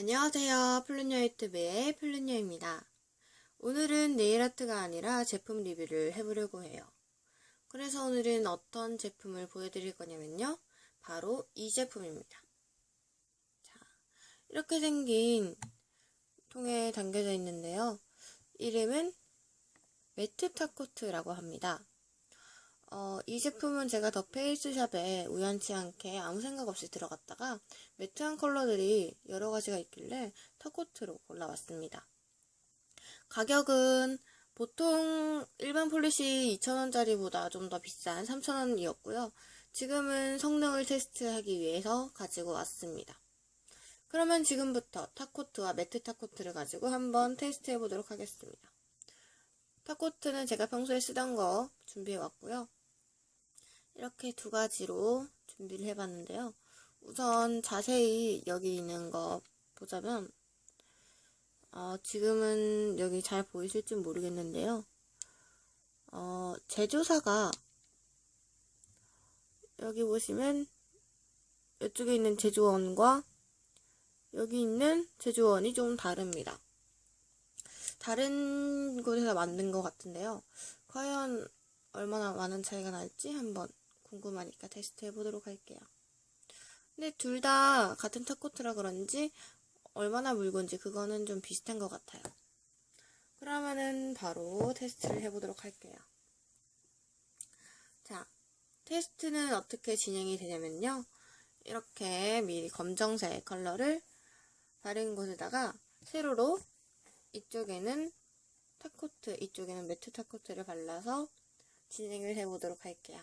안녕하세요. 플루녀 유튜브의 플루녀입니다. 오늘은 네일아트가 아니라 제품 리뷰를 해보려고 해요. 그래서 오늘은 어떤 제품을 보여드릴 거냐면요. 바로 이 제품입니다. 자, 이렇게 생긴 통에 담겨져 있는데요. 이름은 매트 타코트라고 합니다. 어, 이 제품은 제가 더 페이스샵에 우연치 않게 아무 생각 없이 들어갔다가 매트한 컬러들이 여러 가지가 있길래 타코트로 골라왔습니다. 가격은 보통 일반 폴리시 2,000원짜리보다 좀 더 비싼 3,000원이었고요. 지금은 성능을 테스트하기 위해서 가지고 왔습니다. 그러면 지금부터 타코트와 매트 타코트를 가지고 한번 테스트 해 보도록 하겠습니다. 타코트는 제가 평소에 쓰던 거 준비해 왔고요. 이렇게 두 가지로 준비를 해봤는데요. 우선 자세히 여기 있는 거 보자면 어, 지금은 여기 잘 보이실지 모르겠는데요. 어, 제조사가 여기 보시면 이쪽에 있는 제조원과 여기 있는 제조원이 좀 다릅니다. 다른 곳에서 만든 것 같은데요. 과연 얼마나 많은 차이가 날지 한번 궁금하니까 테스트 해보도록 할게요. 근데 둘 다 같은 타코트라 그런지 얼마나 묽은지 그거는 좀 비슷한 것 같아요. 그러면은 바로 테스트를 해보도록 할게요. 자, 테스트는 어떻게 진행이 되냐면요. 이렇게 미리 검정색 컬러를 바른 곳에다가 세로로 이쪽에는 타코트, 이쪽에는 매트 타코트를 발라서 진행을 해보도록 할게요.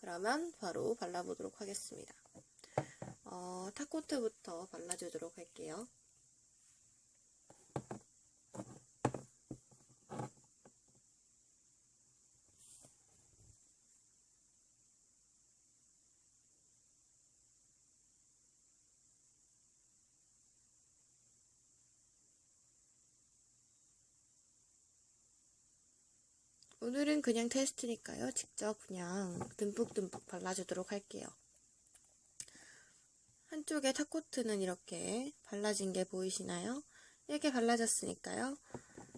그러면 바로 발라보도록 하겠습니다. 어, 타코트부터 발라주도록 할게요. 오늘은 그냥 테스트니까요. 직접 그냥 듬뿍듬뿍 발라주도록 할게요. 한쪽에 타코트는 이렇게 발라진 게 보이시나요? 이렇게 발라졌으니까요.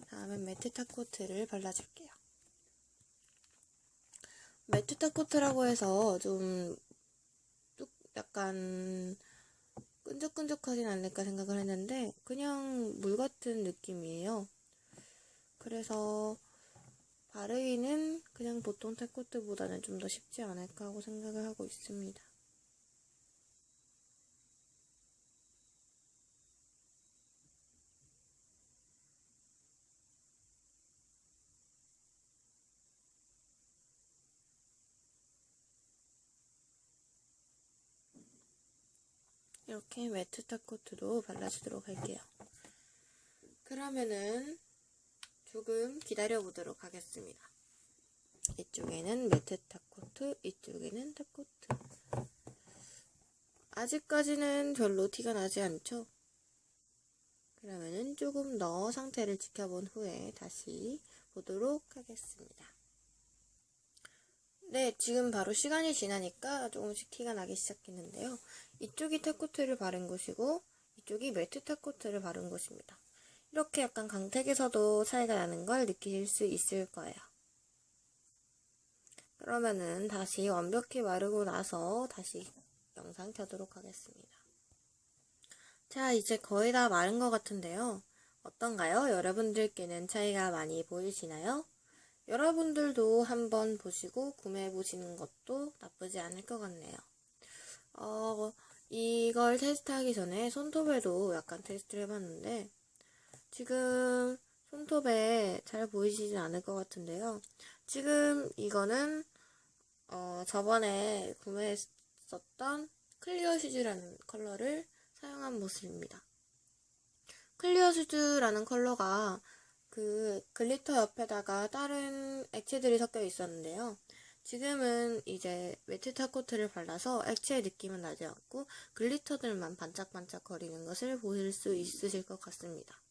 다음엔 매트 타코트를 발라줄게요. 매트 타코트라고 해서 좀뚝 약간 끈적끈적하진 않을까 생각을 했는데 그냥 물 같은 느낌이에요. 그래서 바르기는 그냥 보통 타코트보다는 좀 더 쉽지 않을까 하고 생각을 하고 있습니다. 이렇게 매트 타코트도 발라주도록 할게요. 그러면은 조금 기다려 보도록 하겠습니다. 이쪽에는 매트 타코트, 이쪽에는 타코트. 아직까지는 별로 티가 나지 않죠? 그러면은 조금 더 상태를 지켜본 후에 다시 보도록 하겠습니다. 네, 지금 바로 시간이 지나니까 조금씩 티가 나기 시작했는데요. 이쪽이 타코트를 바른 곳이고 이쪽이 매트 타코트를 바른 곳입니다. 이렇게 약간 강택에서도 차이가 나는 걸 느끼실 수 있을 거예요. 그러면은 다시 완벽히 마르고 나서 다시 영상 켜도록 하겠습니다. 자, 이제 거의 다 마른 것 같은데요. 어떤가요? 여러분들께는 차이가 많이 보이시나요? 여러분들도 한번 보시고 구매해 보시는 것도 나쁘지 않을 것 같네요. 어, 이걸 테스트하기 전에 손톱에도 약간 테스트를 해봤는데, 지금 손톱에 잘 보이시진 않을 것 같은데요. 지금 이거는 어, 저번에 구매했었던 클리어 슈즈라는 컬러를 사용한 모습입니다. 클리어 슈즈라는 컬러가 그 글리터 옆에다가 다른 액체들이 섞여 있었는데요. 지금은 이제 매트 타 코트를 발라서 액체의 느낌은 나지 않고 글리터들만 반짝반짝 거리는 것을 보실 수 있으실 것 같습니다.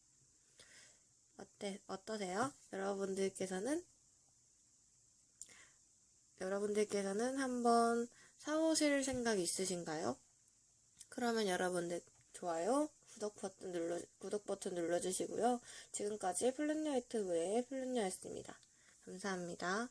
어때, 어떠세요? 여러분들께서는? 여러분들께서는 한번 사오실 생각 있으신가요? 그러면 여러분들 좋아요, 구독 버튼 눌러, 구독 버튼 눌러주시고요. 지금까지 플랜녀 유튜브의 플랜녀였습니다. 감사합니다.